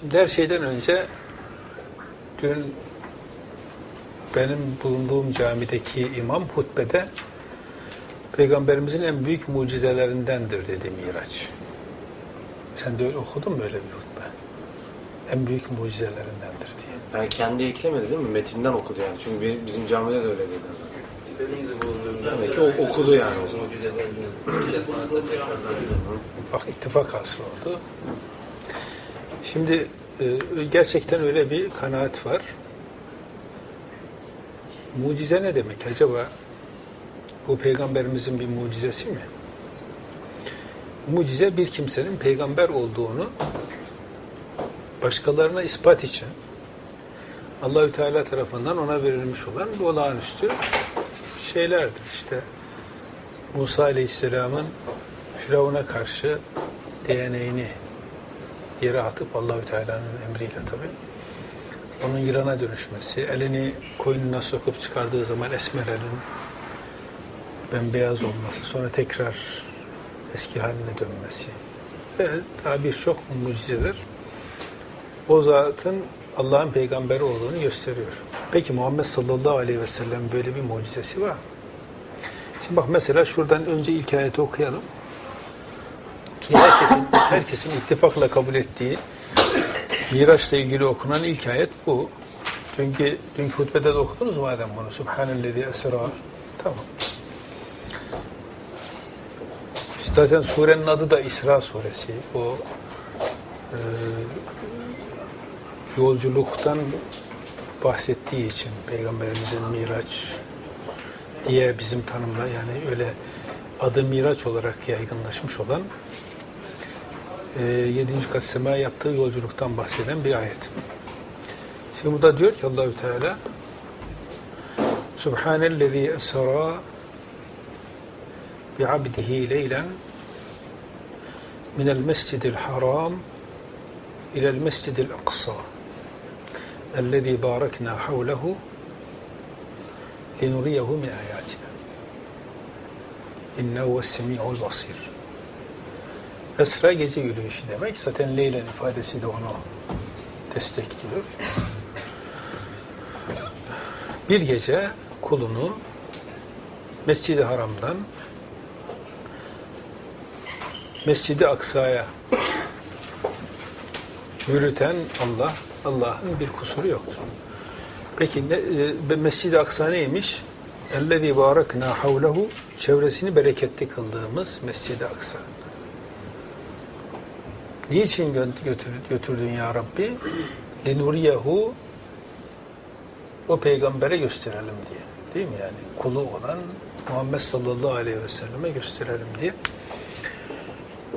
Şimdi her şeyden önce dün benim bulunduğum camideki imam hutbede Peygamberimizin en büyük mucizelerindendir dedi Miraç. Sen de öyle okudun mu öyle bir hutbe? En büyük mucizelerindendir diye. Yani kendi eklemedi değil mi? Metinden okudu yani. Çünkü bizim camide de öyle dedi. Demek ki o okudu yani. Bak ittifak hasıl oldu. Şimdi e, gerçekten öyle bir kanaat var. Mucize ne demek acaba? Bu peygamberimizin bir mucizesi mi? Mucize bir kimsenin peygamber olduğunu başkalarına ispat için Allahü Teala tarafından ona verilmiş olan bir olağanüstü şeylerdir. İşte Musa Aleyhisselam'ın Firavun'a karşı DNA'ini yere atıp Allahü Teala'nın emriyle tabi onun yılana dönüşmesi, elini koynuna sokup çıkardığı zaman esmerelin bembeyaz olması, sonra tekrar eski haline dönmesi ve daha birçok mucizeler o zatın Allah'ın peygamberi olduğunu gösteriyor. Peki Muhammed sallallahu aleyhi ve sellem böyle bir mucizesi var. Şimdi bak mesela şuradan önce ilk ayeti okuyalım. Ki herkesin, herkesin ittifakla kabul ettiği Miraç'la ilgili okunan ilk ayet bu. Çünkü dünkü hutbede de okudunuz madem bunu. Subhanellezi esra. Tamam. İşte zaten surenin adı da İsra suresi. O e, yolculuktan bahsettiği için Peygamberimizin Miraç diye bizim tanımla yani öyle adı Miraç olarak yaygınlaşmış olan 7. kat sema yaptığı yolculuktan bahseden bir ayet. Şimdi burada diyor ki Allahü Teala Subhanellezi esra bi abdihi leylen minel mescidil haram ilel mescidil aksa ellezî bâreknâ havlehu linuriyehu min ayatina. İnnehuves-semî'ul basîr. Esra gece yürüyüşü demek. Zaten Leylen ifadesi de onu destekliyor. Bir gece kulunu Mescid-i Haram'dan Mescid-i Aksa'ya yürüten Allah, Allah'ın bir kusuru yoktur. Peki ne, e, Mescid-i Aksa neymiş? اَلَّذ۪ي بَارَكْنَا حَوْلَهُ Çevresini bereketli kıldığımız Mescid-i Aksa. Niçin götür, götürdün ya Rabbi? Linuriyehu o peygambere gösterelim diye. Değil mi yani? Kulu olan Muhammed sallallahu aleyhi ve selleme gösterelim diye.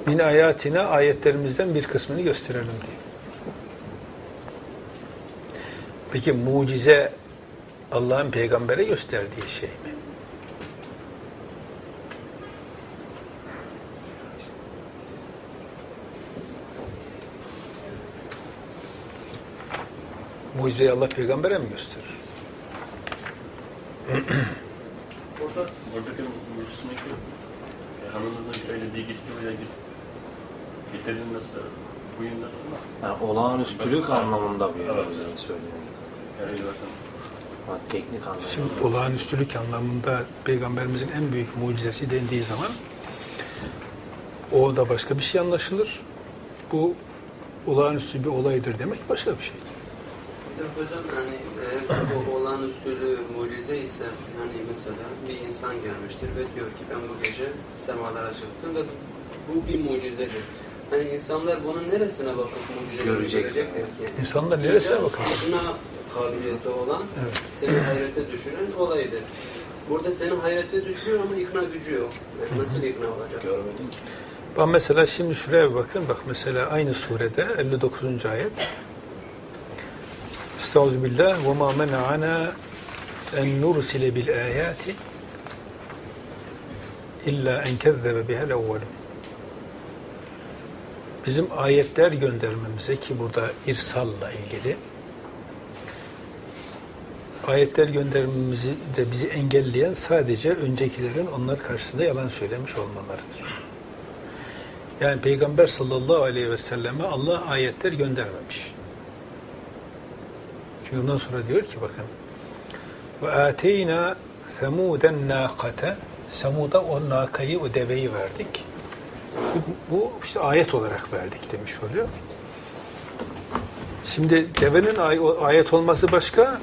Min ayatine ayetlerimizden bir kısmını gösterelim diye. Peki mucize Allah'ın peygambere gösterdiği şey mi? Mucizeyi Allah peygambere mi gösterir? Orada buradaki mucizindeki hanımızın şöyle bir gitti buraya git. Getirilmesi bu yönden olmaz. Yani olağanüstülük anlamında bir Evet. Yani dersen. Ha, teknik anlamda. Şimdi olağanüstülük anlamında peygamberimizin en büyük mucizesi dendiği zaman o da başka bir şey anlaşılır. Bu olağanüstü bir olaydır demek başka bir şey. Hocam yani eğer bu olağanüstülü mucize ise hani mesela bir insan gelmiştir ve diyor ki ben bu gece semalara çıktım ve bu bir mucizedir. Hani insanlar bunun neresine bakıp mucize Görecek. görecekler ki? İnsanlar neresine bakalım? İkna kabiliyeti olan, Evet. seni hayrete düşüren olaydır. Burada seni hayrete düşürüyor ama ikna gücü yok. Yani nasıl ikna olacak? Görmedin ki. Bak mesela şimdi şuraya bir bakın. Bak mesela aynı surede 59. ayet. Estağfirullah ve ma mena'ana en nursile bil ayati illa en kezzebe bihel evvelun. Bizim ayetler göndermemize ki burada irsalla ilgili ayetler göndermemizi de bizi engelleyen sadece öncekilerin onlar karşısında yalan söylemiş olmalarıdır. Yani Peygamber sallallahu aleyhi ve selleme Allah ayetler göndermemiş. Ondan sonra diyor ki bakın ve ateyna semuden nâkate Semud'a o nakayı, o deveyi verdik. Bu, bu işte ayet olarak verdik demiş oluyor. Şimdi devenin ay- ayet olması başka,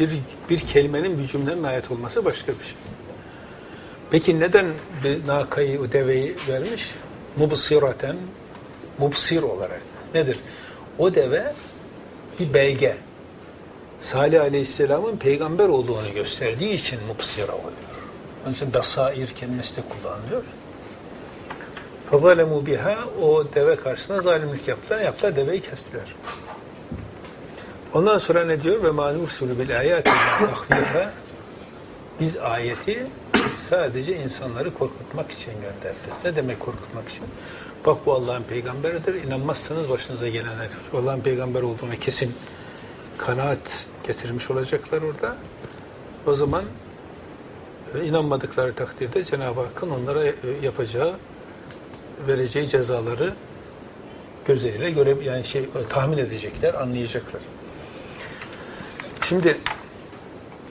bir, bir kelimenin, bir cümlenin ayet olması başka bir şey. Peki neden bir nakayı, o deveyi vermiş? Mubsiraten, mubsir olarak. Nedir? O deve bir belge. Salih Aleyhisselam'ın peygamber olduğunu gösterdiği için mubsira oluyor. Onun için basair kelimesi de kullanılıyor. فَظَلَمُوا biha O deve karşısında zalimlik yaptılar. Yaptılar, deveyi kestiler. Ondan sonra ne diyor? Ve mâ nursulü bil âyâti tahvife Biz ayeti sadece insanları korkutmak için göndeririz. Ne demek korkutmak için? Bak bu Allah'ın peygamberidir. İnanmazsanız başınıza gelenler. Allah'ın peygamber olduğuna kesin kanaat getirmiş olacaklar orada. O zaman e, inanmadıkları takdirde Cenab-ı Hakk'ın onlara e, yapacağı, vereceği cezaları gözleriyle göre yani şey e, tahmin edecekler, anlayacaklar. Şimdi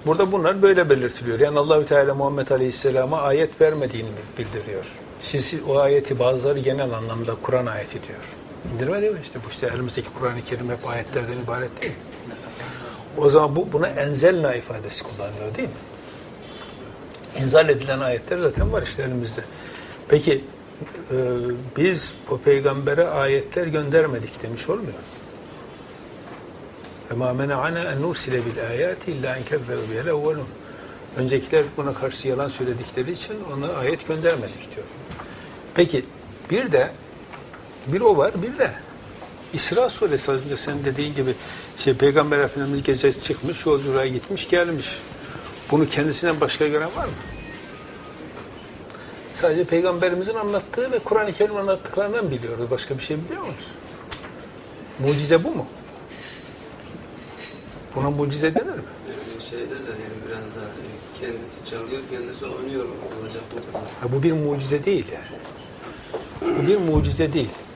burada bunlar böyle belirtiliyor. Yani Allahü Teala Muhammed Aleyhisselam'a ayet vermediğini bildiriyor. Siz o ayeti bazıları genel anlamda Kur'an ayeti diyor. İndirmedi mi? İşte bu işte elimizdeki Kur'an-ı Kerim hep ayetlerden ibaret değil? O zaman bu buna enzelna ifadesi kullanılıyor değil mi? İnzal edilen ayetler zaten var işte elimizde. Peki e, biz o peygambere ayetler göndermedik demiş olmuyor. mu? En nursile bil ayati illa en kezzebe bihel evvelun. Öncekiler buna karşı yalan söyledikleri için ona ayet göndermedik diyor. Peki bir de bir o var bir de İsra suresi az önce senin dediğin gibi işte Peygamber Efendimiz gece çıkmış yolculuğa gitmiş gelmiş. Bunu kendisinden başka gören var mı? Sadece Peygamberimizin anlattığı ve Kur'an-ı Kerim anlattıklarından biliyoruz. Başka bir şey biliyor muyuz? Mucize bu mu? Buna mucize denir mi? Yani şeyde de yani biraz da kendisi çalıyor, kendisi oynuyor olacak bu kadar. Ha, bu bir mucize değil yani. Bu bir mucize değil.